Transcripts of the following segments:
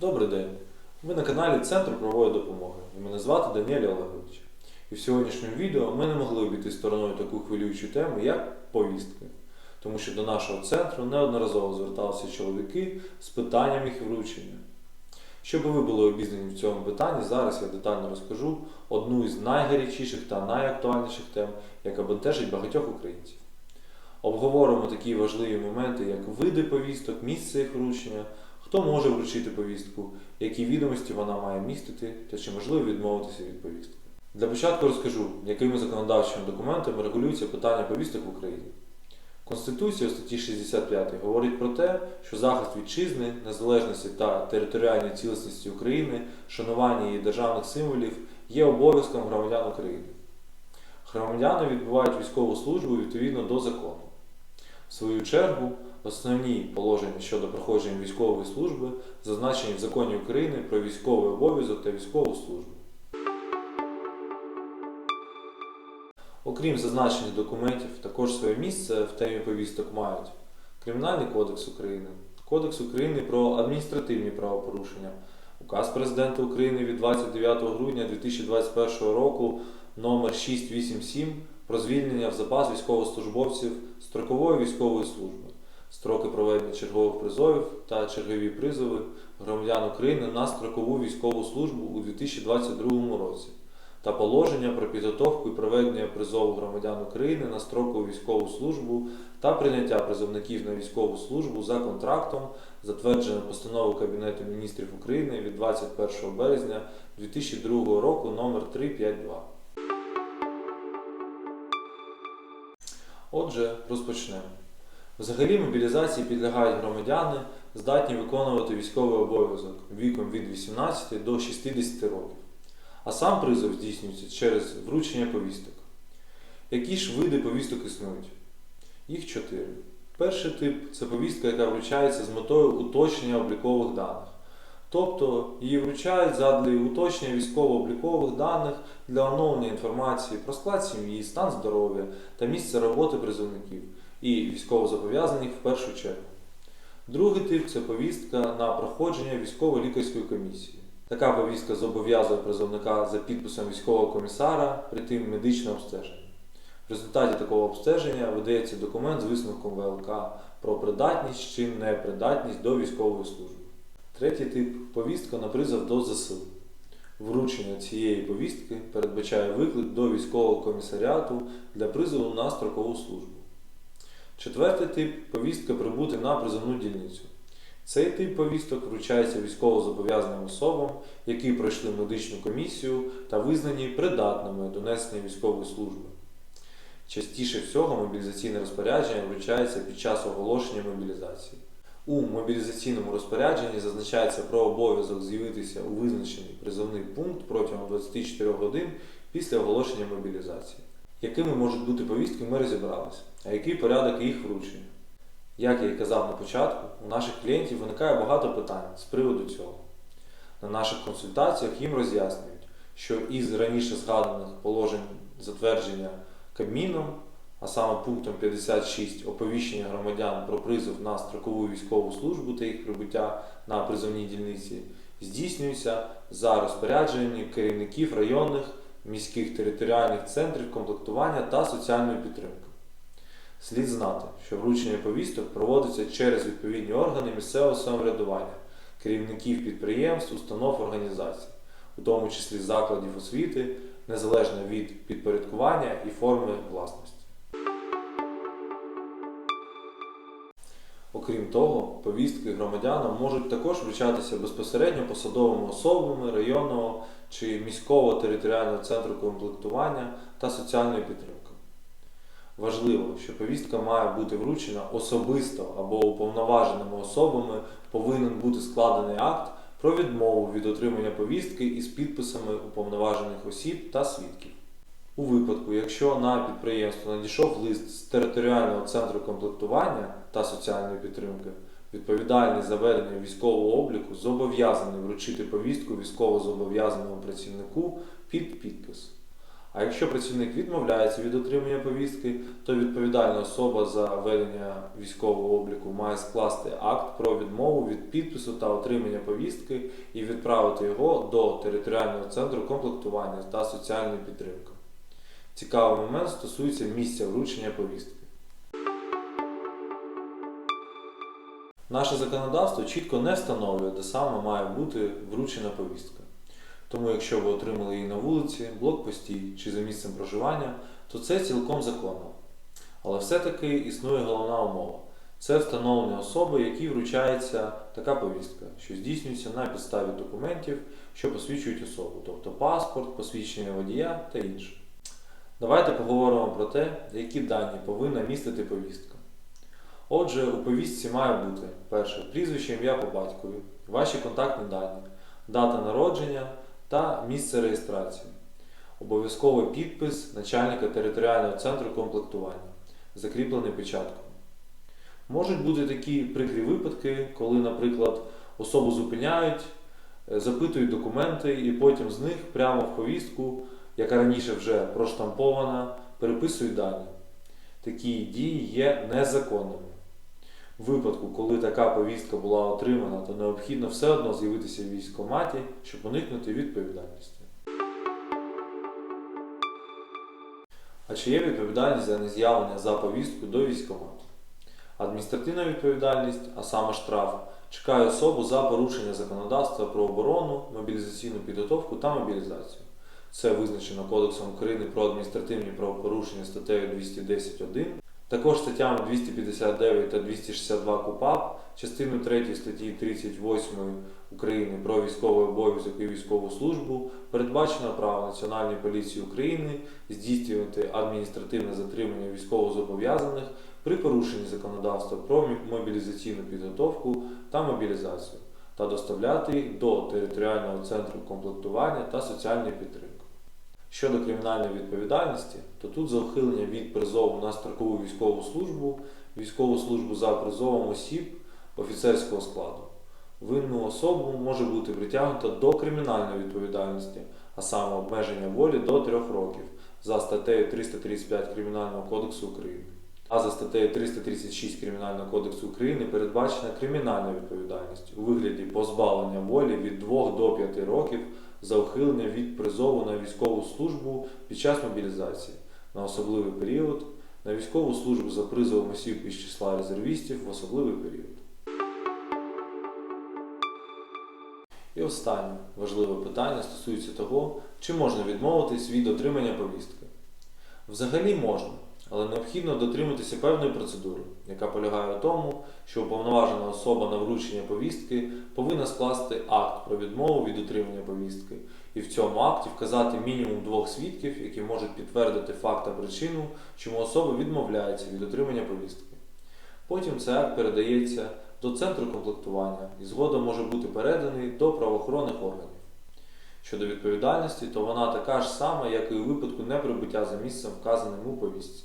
Добрий день. Ви на каналі Центру правової допомоги. І мене звати Даніель Олегович. І в сьогоднішньому відео ми не могли обійти стороною таку хвилюючу тему, як повістки. Тому що до нашого центру неодноразово зверталися чоловіки з питанням їх вручення. Щоб ви були обізнані в цьому питанні, зараз я детально розкажу одну із найгарячіших та найактуальніших тем, яка бентежить багатьох українців. Обговоримо такі важливі моменти, як види повісток, місце їх вручення, хто може вручити повістку, які відомості вона має містити та чи можливо відмовитися від повістки. Для початку розкажу, якими законодавчими документами регулюється питання повісток в Україні. Конституція у статті 65 говорить про те, що захист вітчизни, незалежності та територіальної цілісності України, шанування її державних символів є обов'язком громадян України. Громадяни відбувають військову службу відповідно до закону. В свою чергу, основні положення щодо проходження військової служби зазначені в законі України про військовий обов'язок та військову службу. Окрім зазначених документів, також своє місце в темі повісток мають Кримінальний кодекс України, Кодекс України про адміністративні правопорушення, Указ Президента України від 29 грудня 2021 року номер 687 про звільнення в запас військовослужбовців строкової військової служби, строки проведення чергових призовів та чергові призови громадян України на строкову військову службу у 2022 році та положення про підготовку і проведення призову громадян України на строкову військову службу та прийняття призовників на військову службу за контрактом, затверджене постановою Кабінету міністрів України від 21 березня 2002 року номер 352. Отже, розпочнемо. Взагалі мобілізації підлягають громадяни, здатні виконувати військовий обов'язок віком від 18 до 60 років. А сам призов здійснюється через вручення повісток. Які ж види повісток існують? Їх чотири. Перший тип це повістка, яка вручається з метою уточнення облікових даних. Тобто її вручають задля уточнення військово-облікових даних для оновлення інформації про склад сім'ї, стан здоров'я та місце роботи призовників і військовозобов'язаних в першу чергу. Другий тип це повістка на проходження військово-лікарської комісії. Така повістка зобов'язує призовника за підписом військового комісара прийти в медичне обстеження. В результаті такого обстеження видається документ з висновком ВЛК про придатність чи непридатність до військової служби. Третій тип повістка на призов до ЗСУ. Вручення цієї повістки передбачає виклик до військового комісаріату для призову на строкову службу. Четвертий тип повістка прибути на призовну дільницю. Цей тип повісток вручається військовозобов'язаним особам, які пройшли медичну комісію та визнані придатними до несення військової служби. Частіше всього мобілізаційне розпорядження вручається під час оголошення мобілізації. У мобілізаційному розпорядженні зазначається про обов'язок з'явитися у визначений призовний пункт протягом 24 годин після оголошення мобілізації. Якими можуть бути повістки, ми розібралися, а який порядок їх вручення. Як я і казав на початку, у наших клієнтів виникає багато питань з приводу цього. На наших консультаціях їм роз'яснюють, що із раніше згаданих положень затвердження Кабміном, а саме пунктом 56 оповіщення громадян про призов на строкову військову службу та їх прибуття на призовній дільниці, здійснюється за розпорядженням керівників районних міських територіальних центрів комплектування та соціальної підтримки. Слід знати, що вручення повісток проводиться через відповідні органи місцевого самоврядування, керівників підприємств, установ організацій, у тому числі закладів освіти, незалежно від підпорядкування і форми власності. Окрім того, повістки громадянам можуть також вручатися безпосередньо посадовими особами районного чи міського територіального центру комплектування та соціальної підтримки. Важливо, що повістка має бути вручена особисто або уповноваженими особами повинен бути складений акт про відмову від отримання повістки із підписами уповноважених осіб та свідків. У випадку, якщо на підприємство надійшов лист з територіального центру комплектування та соціальної підтримки, відповідальний за ведення військового обліку зобов'язаний вручити повістку військовозобов'язаному працівнику під підпис. А якщо працівник відмовляється від отримання повістки, то відповідальна особа за ведення військового обліку має скласти акт про відмову від підпису та отримання повістки і відправити його до територіального центру комплектування та соціальної підтримки. Цікавий момент стосується місця вручення повістки. Наше законодавство чітко не встановлює, де саме має бути вручена повістка. Тому, якщо ви отримали її на вулиці, блокпості чи за місцем проживання, то це цілком законно. Але все-таки існує головна умова це встановлення особи, якій вручається така повістка, що здійснюється на підставі документів, що посвідчують особу, тобто паспорт, посвідчення водія та інше. Давайте поговоримо про те, які дані повинна містити повістка. Отже, у повістці має бути перше прізвище, ім'я по батькові, ваші контактні дані, дата народження та місце реєстрації. Обов'язковий підпис начальника територіального центру комплектування, закріплений печаткою. Можуть бути такі прикрі випадки, коли, наприклад, особу зупиняють, е, запитують документи, і потім з них прямо в повістку, яка раніше вже проштампована, переписують дані. Такі дії є незаконними. В випадку, коли така повістка була отримана, то необхідно все одно з'явитися в військкоматі, щоб уникнути відповідальності. А чи є відповідальність за нез'явлення за повістку до військкомату? Адміністративна відповідальність, а саме штраф, чекає особу за порушення законодавства про оборону, мобілізаційну підготовку та мобілізацію. Це визначено Кодексом України про адміністративні правопорушення статтею 210.1, також статтями 259 та 262 КУПАП, частиною 3 статті 38 України про військовий обов'язок і військову службу передбачено право Національної поліції України здійснювати адміністративне затримання військовозобов'язаних при порушенні законодавства про мобілізаційну підготовку та мобілізацію та доставляти їх до територіального центру комплектування та соціальної підтримки. Щодо кримінальної відповідальності, то тут за ухилення від призову на строкову військову службу, військову службу за призовом осіб офіцерського складу. Винну особу може бути притягнута до кримінальної відповідальності, а саме обмеження волі до 3 років за статтею 335 Кримінального кодексу України. А за статтею 336 Кримінального кодексу України передбачена кримінальна відповідальність у вигляді позбавлення волі від 2 до 5 років за ухилення від призову на військову службу під час мобілізації на особливий період, на військову службу за призовом осіб із числа резервістів в особливий період. І останнє важливе питання стосується того, чи можна відмовитись від отримання повістки. Взагалі можна, але необхідно дотриматися певної процедури, яка полягає у тому, що уповноважена особа на вручення повістки повинна скласти акт про відмову від отримання повістки і в цьому акті вказати мінімум двох свідків, які можуть підтвердити факт та причину, чому особа відмовляється від отримання повістки. Потім цей акт передається до центру комплектування і згодом може бути переданий до правоохоронних органів. Щодо відповідальності, то вона така ж сама, як і у випадку неприбуття за місцем, вказаним у повістці.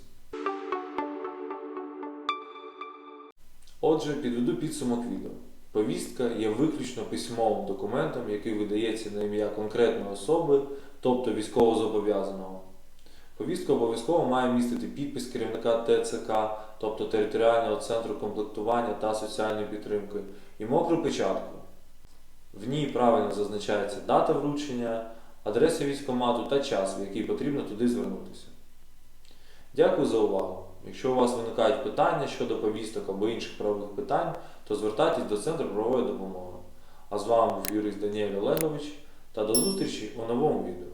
Отже, підведу підсумок відео. Повістка є виключно письмовим документом, який видається на ім'я конкретної особи, тобто військовозобов'язаного. Повістка обов'язково має містити підпис керівника ТЦК, тобто територіального центру комплектування та соціальної підтримки, і мокру печатку. В ній правильно зазначається дата вручення, адреса військкомату та час, в який потрібно туди звернутися. Дякую за увагу! Якщо у вас виникають питання щодо повісток або інших правових питань, то звертайтесь до Центру правової допомоги. А з вами був юрист Даніель Олегович та до зустрічі у новому відео.